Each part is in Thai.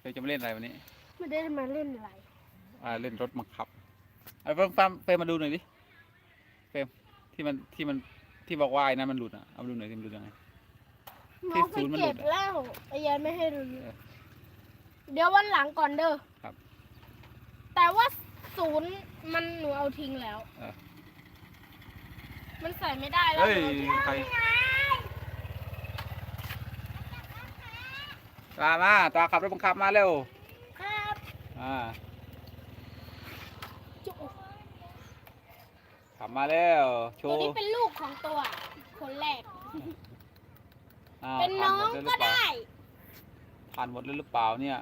เฟรมจะมาเล่นอะไรวันนี้ ไม่ได้มาเล่นอะไร อ่าเล่นรถบังคับเอาเฟรมเฟรมเฟรมมาดูหน่อยดิเฟรมที่มันที่มันที่บอกว่าไอ้นั้นมันหลุดอะเอามาดูหน่อยดิมันหลุดยังไง หมที่อไปศูนย์มันหลุเก็ดบอะแล้วไอ้ยายไม่ให้ดูเออเดี๋ยววันหลังก่อนเด้อครับ แต่ว่าศูนย์มันหนูเอาทิ้งแล้ว เออมันใส่ไม่ได้แล้วเฮ้ยหนูเอาทิ้งใคร ตามาตาขับรถบังคับมาเร็ว ครับอ่าจุ๊บขับมาเร็วโชตัวว์นี้เป็นลูกของตัว คนแรกอ่าเป็นน้องผ่าหมก็แล้วหรือเปล่าได้ผ่านหมดแล้วหรือเปล่าเนี่ย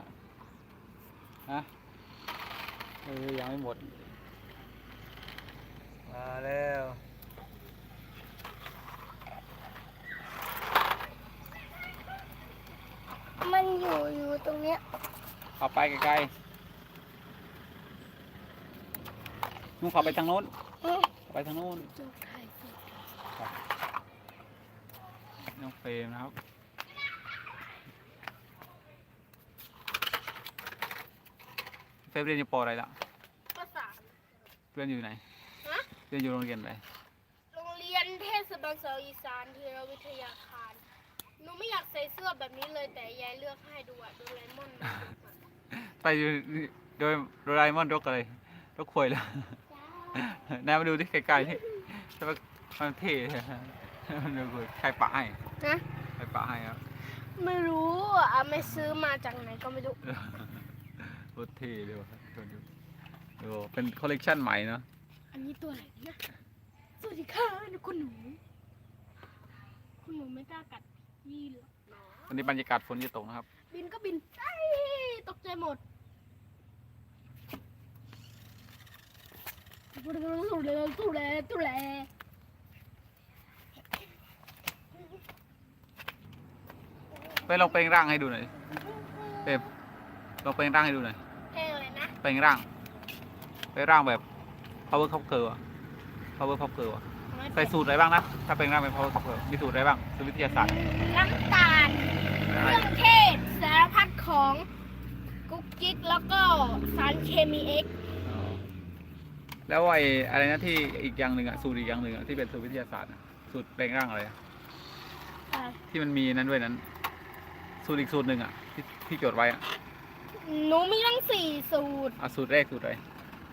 ฮะเออยังไม่หมด มาแล้ว มันอยู่อยู่ตรงเนี้ยขับไปไกลๆนุ่งขับไปทางโน้นขับไปทางโน้นจุ๊บไข่จุ๊บน้องเฟรมนะครับ เฟรมเรียนอยู่ปออะไรล่ะภาษา เรียนอยู่ไหนฮะ เรียนอยู่โรงเรียนอะไร โรงเรียนเทศบาลเสาอีสานธีรวิทยาคาร หนูไม่อยากใส่เสื้อแบบนี้เลยแต่ยายเลือกให้ดูอะโดเรมอนไปอยู่โดยโดราเอมอนรกอะไรรกควยแล้วนายมาดูที่ไกลๆที่ใช่ปะมันเท่มันดูควยใครปะให้นะใครปะให้ครับไม่รู้อะไม่ซื้อมาจากไหนก็ไม่รู้โคตรเท่เลยว่ะตัวนี้ดูเป็นคอลเลกชันใหม่เนาะอันนี้ตัวอะไรเนี่ยสวัสดีค่ะคุณหนู คุณหนูไม่กล้ากัด ยี่หรอกเนาะวันนี้บรรยากาศฝนจะตกนะครับ บินก็บินไอ้ตกใจหมดตุเรตุเรตุเรตุเรไปลองเปลงร่างให้ดูหน่อยเปมลองเปลงร่างให้ดูหน่อยเพลงอะไรนะ เปลงร่างเปลงร่างแบบ power pop girl อะ power pop girl อะ ใส่สูตรอะไรบ้างนะ ถ้าเปลงร่างเป็น power pop girl มีสูตรอะไรบ้างสูตรวิทยาศาสตร์น้ำตาลเครื่องเทศสารพัดของกุ๊กกิ๊กแล้วก็สารเคมีเอ็กซ์อ๋อแล้วไอ้อะไรนะที่อีกอย่างหนึ่งอะสูตรอีกอย่างหนึ่งอะที่เป็นสูตรวิทยาศาสตร์อะสูตรเปลงร่างอะไรอะที่มันมีนั้นด้วยนั้น สูตรอีกสูตรหนึ่งอะที่ที่จดไว้อะหนูมีทั้งสี่สูตรเอาสูตรแรกสูตรอะไร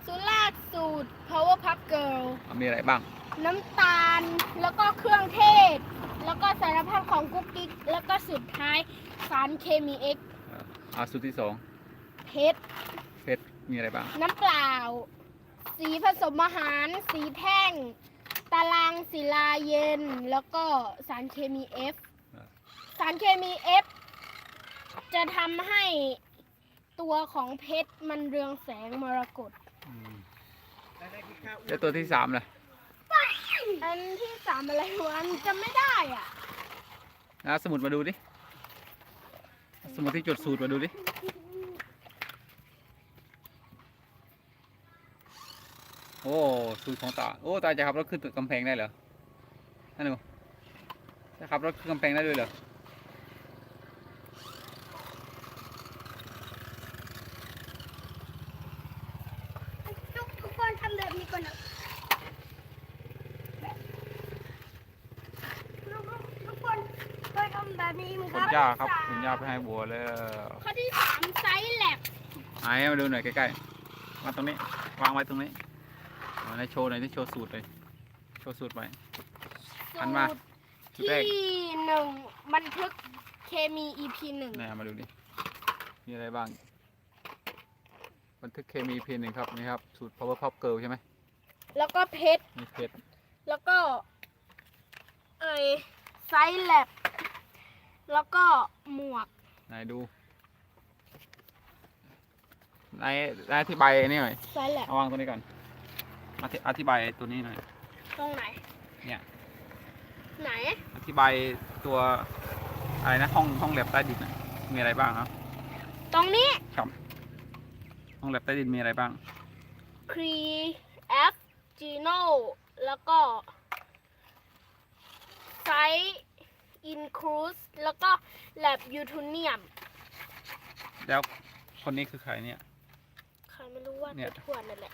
สูตรแรกสูตร power puff girl เอามีอะไรบ้าง น้ำตาล แล้วก็เครื่องเทศ แล้วก็สารพัดของกุ๊กกิ๊ก แล้วก็สุดท้ายสารเคมีเอ็กซ์เอาเอาสูตรที่สองเพชรเพชรมีอะไรบ้าง น้ำเปล่า สีผสมอาหาร สีแท่ง ตารางศิลาเย็น แล้วก็สารเคมี F สารเคมี F จะทำให้ตัวของเพชรมันเรืองแสงมรกตอืมแล้วตัวที่สามล่ะ อันที่สามอะไรวะอันจะไม่ได้อะนะสมุดมาดูดิ สมุดที่จดสูตรมาดูดิ โอ้สูตรของตา โอ้ตาจะขับรถขึ้นตึกกำแพงได้เหรอนั่นหนูจะขับรถขึ้นกำแพงได้ด้วยเหรอทุกทุกคนทำแบบนี้ก่อนนะทุกคน เคยทำแบบนี้มั้ยคุครัณย่าครับคุณย่าไปให้บัวแล้ว ข้อที่สามไซส์แลบไหนมาดูหน่อยใกล้ๆมาตรงนี้ วางไว้ตรงนี้เอาในโชว์หน่อยที่โชว์สูตรเลยโชว์สูตรไว้หันมา สูตรสูตรแรกที่หนึ่งบันทึกเคมี EP หนึ่งไหนเอามาดูดิ มีอะไรบ้าง บันทึกเคมีเพนหนึ่งครับนี่ครับ สูตร power pop girl ใช่ไหมแล้วก็เพชร มีเพชรแล้วก็ เอ้ยไซส์แลบ แล้วก็หมวก ไหนดูไหนไหนอธิบายไอ้นี่หน่อยไซส์แลบเอาวางตัวนี้ก่อนอธิอธิบายตัวนี้หน่อย ตรงไหนเนี่ย ไหน อธิบายตัวอะไรนะห้องห้องแลบใต้ดินน่ะมีอะไรบ้างครับตรงนี้ ห้องแลบใต้ดินมีอะไรบ้าง ครีแอฟจีโนแล้วก็ไซส์ อินครูสแล้วก็แลบยูทูเนียมแล้วคนนี้คือใครเนี่ย ใครไม่รู้ว่าเนี่ยไปทั่วนั่นแหละ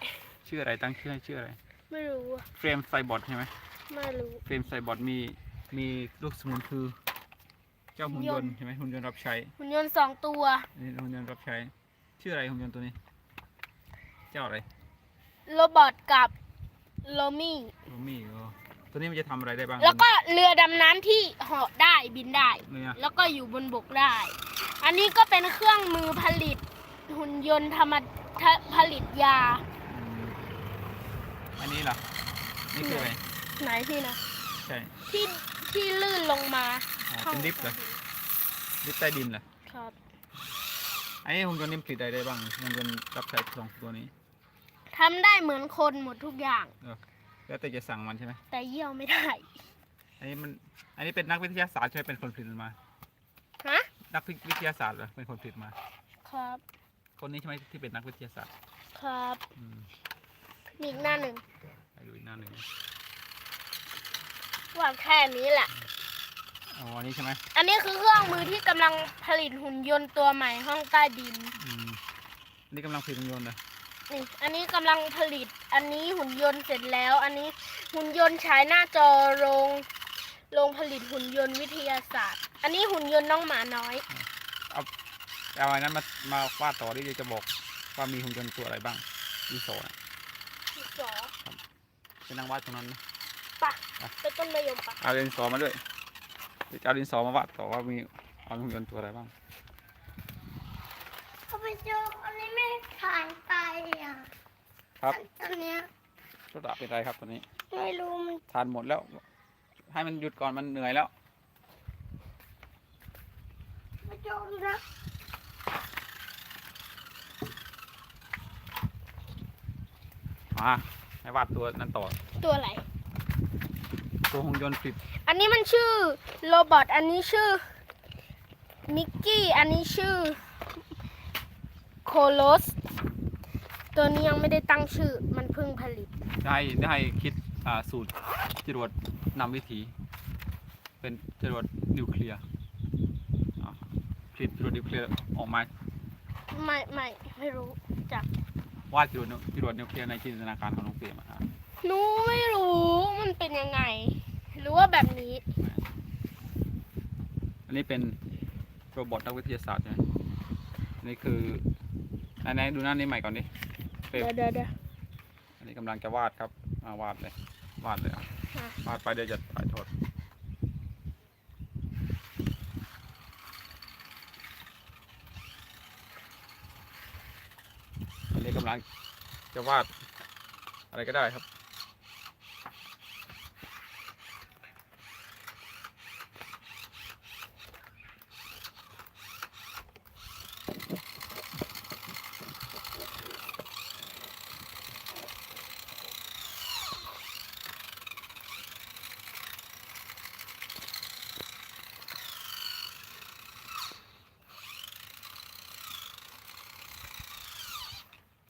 ชื่ออะไรตั้งชื่อให้ชื่ออะไร ไม่รู้อะเฟรมไซบอทใช่ไหมไม่รู้ เฟรมไซบอทมีมีลูกสมุนคือ เจ้าหุ่นยนต์หุ่นยนต์ใช่ไหมหุ่นยนต์รับใช้หุ่นยนต์สองตัวนี่หุ่นยนต์รับใช้ ชื่ออะไรหุ่นยนต์ตัวนี้ เจ้าอะไรโรบอทกับโลมี่ลูมี่เออ ตัวนี้มันจะทำอะไรได้บ้างแล้วก็เรือดำน้ำที่เหาะได้บินได้ เนี่ยแล้วก็อยู่บนบกได้ อันนี้ก็เป็นเครื่องมือผลิตหุ่นยนต์ธรรมทะผลิตยา อืมอันนี้ล่ะนี่คืออะไรไหนที่นะ ใช่ที่ที่ลื่นลงมาอ๋อเป็นลิฟต์เหรอลิฟต์ใต้ดินเหรอครับ อันนี้หุ่นยนต์นี่ผลิตอะไรได้บ้างหุ่นยนต์รับใช้สองตัวนี้ ทำได้เหมือนคนหมดทุกอย่าง แล้วแต่จะสั่งมันใช่ไหมแต่เยี่ยวไม่ได้ อันนี้มัน อันนี้เป็นนักวิทยาศาสตร์ใช่ไหมเป็นคนผลิตมันมา ฮะ นักวิทยาศาสตร์เหรอเป็นคนผลิตมา ครับ คนนี้ใช่ไหมที่เป็นนักวิทยาศาสตร์ครับอืมมีอีกหน้าหนึ่งไปดูอีกหน้าหนึ่งว่าแค่นี้แหละ อ๋ออันนี้ใช่ไหมอันนี้คือเครื่องมือที่กำลังผลิตหุ่นยนต์ตัวใหม่ห้องใต้ดิน อืมอันนี้กำลังผลิตหุ่นยนต์นะนี่ อันนี้กำลังผลิต อันนี้หุ่นยนต์เสร็จแล้ว อันนี้หุ่นยนต์ฉายหน้าจอโรงโรงผลิตหุ่นยนต์วิทยาศาสตร์ อันนี้หุ่นยนต์น้องหมาน้อย เอาอันนั้นมามาวาดต่อที่จะบอกว่ามีหุ่นยนต์ตัวอะไรบ้างอีโซนะสอเป็นนางวาดตรงนั้นนะปะไปต้นมะยมปะเอาดินสอมาด้วยเดี๋ยวจะเอาดินสอมาวาดต่อว่ามีเอาหุ่นยนต์ตัวอะไรบ้างเขาไปเจออันนี้ไม่ผ่านไปอะ ครับอันเนี้ยรถดับเป็นไรครับตัวนี้ ไม่รู้มันทานหมดแล้ว ให้มันหยุดก่อนมันเหนื่อยแล้วไปเจอดูนะมาให้วาดตัวนั้นต่อ ตัวอะไร ตัวหุ่นยนต์ผลิตอันนี้มันชื่อโรบอทอันนี้ชื่อมิกกี้ อันนี้ชื่อโคโลส ตัวนี้ยังไม่ได้ตั้งชื่อมันเพิ่งผลิต ได้ได้คิดอ่าสูตรจรวดนำวิถี เป็นจรวดนิวเคลียร์อ่าผลิตจรวดนิวเคลียร์ออกมา ไม่ไม่ไม่รู้จักวาดจรวดนิวจรวดนิวเคลียร์ในจินตนาการของน้องเปียมาครับหนูไม่รู้มันเป็นยังไงหรือว่าแบบนี้ อันนี้เป็นโรบอทนักวิทยาศาสตร์ใช่ไหมอันนี้คือไหนๆดูหน้านี้ใหม่ก่อนดิ เฟรมเดี๋ยวเดี๋ยวเดี๋ยวอันนี้กำลังจะวาดครับมาวาดเลย วาดเลยอะอะวาดไปเดี๋ยวจะถ่ายทอดอันนี้กำลังจะวาดอะไรก็ได้ครับ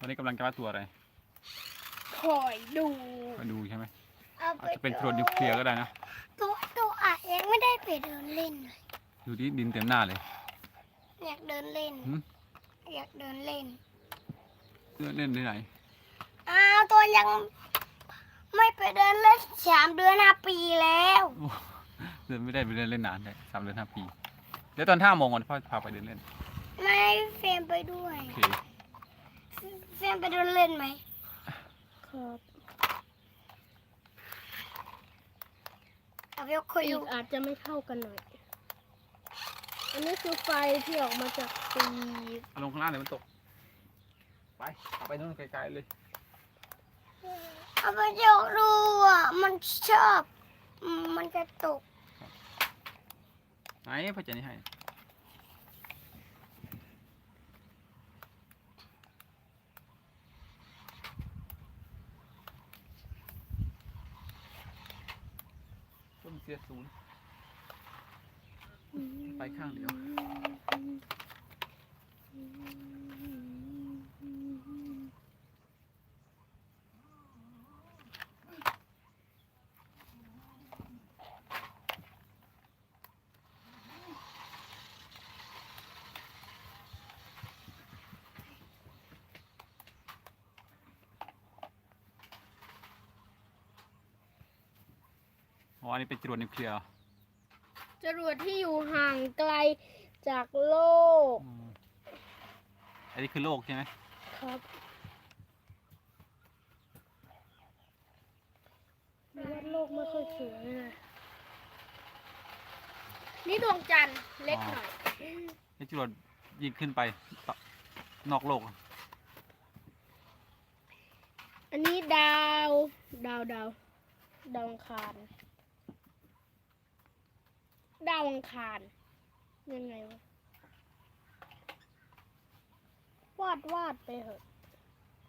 ตอนนี้กำลังจะวาดตัวอะไรคอยดูมาดูใช่ไหมเอาอาไปจจะเป็นจรวดนิวเคลียร์ก็ได้นะ ตัวตัวอะยังไม่ได้ไปเดินเล่นเลยดูที่ดินเต็มหน้าเลย อยากเดินเล่น หืม อยากเดินเล่นเล่น เล่นที่ไหน อ้าวตัวยังไม่ไปเดินเล่นสามเดือนห้าปีแล้ว โอ้เดินไม่ได้ไปเดินเล่นนานเลยสามเดือนห้าปี เดี๋ยวตอนห้าโมงก่อนพ่อพาไปเดินเล่น ไม่เฟรมไปด้วย โอเคเฟรมไปเดินเล่นไหมครับเอาไปคุยอีดูกอาจจะไม่เท่ากันหน่อย อันนี้คือไฟที่ออกมาจากปีเอาลงข้างล่างเดี๋ยวมันตก ไปเอาไปนู่นไกลๆเลย เอาไปเจาดูอะ มันชอบอืมมันจะตก ไหนพ่อจะนี่ให้ ต้นเสียศูนย์ไปข้างเดียว อ๋ออันนี้เป็นจรวดนิวเคลียร์จรวดที่อยู่ห่างไกลจากโลกอืมอันนี้คือโลกใช่ไหมครับมีวาดโลกไม่ค่อยสวยเลยนี่ดวงจันทร์เล็กหน่อย ไอ้จรวดยิงขึ้นไปต่อนอกโลก อันนี้ดาว ดาวดาวดาวอังคาร ดาวอังคารยังไงวะวาดวาดไปเถอะ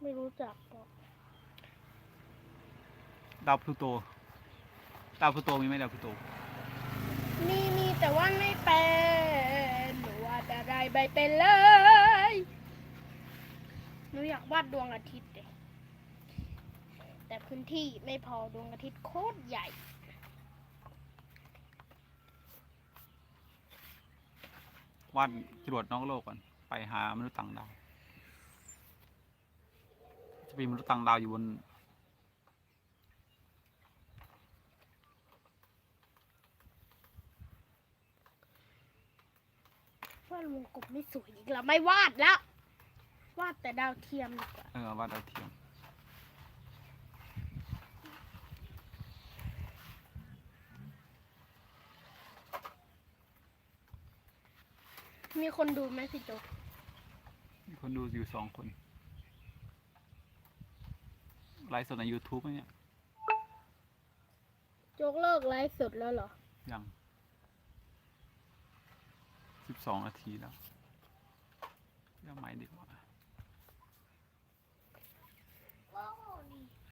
ไม่รู้จักหรอกดาวพลูโต ดาวพลูโตมีไหมดาวพลูโต มีมีแต่ว่าไม่เป็นหนูวาดอะไรไม่เป็นเลยหนูอยากวาดดวงอาทิตย์เลยแต่พื้นที่ไม่พอดวงอาทิตย์โคตรใหญ่ วาดจรวดนอกโลกก่อน ไปหามนุษย์ต่างดาว จะมีมนุษย์ต่างดาวอยู่บน วาดวงกลมไม่สวยอีกแล้วไม่วาดแล้ว วาดแต่ดาวเทียมดีกว่า เออวาดดาวเทียม มีคนดูไหมพี่โจกมีคนดูอยู่สองคนไลฟ์สดใน YouTube ไหมเนี่ย โจกเลิกไลฟ์สดแล้วเหรอ ยังสิบสองนาทีแล้วยังไม่ดีกว่า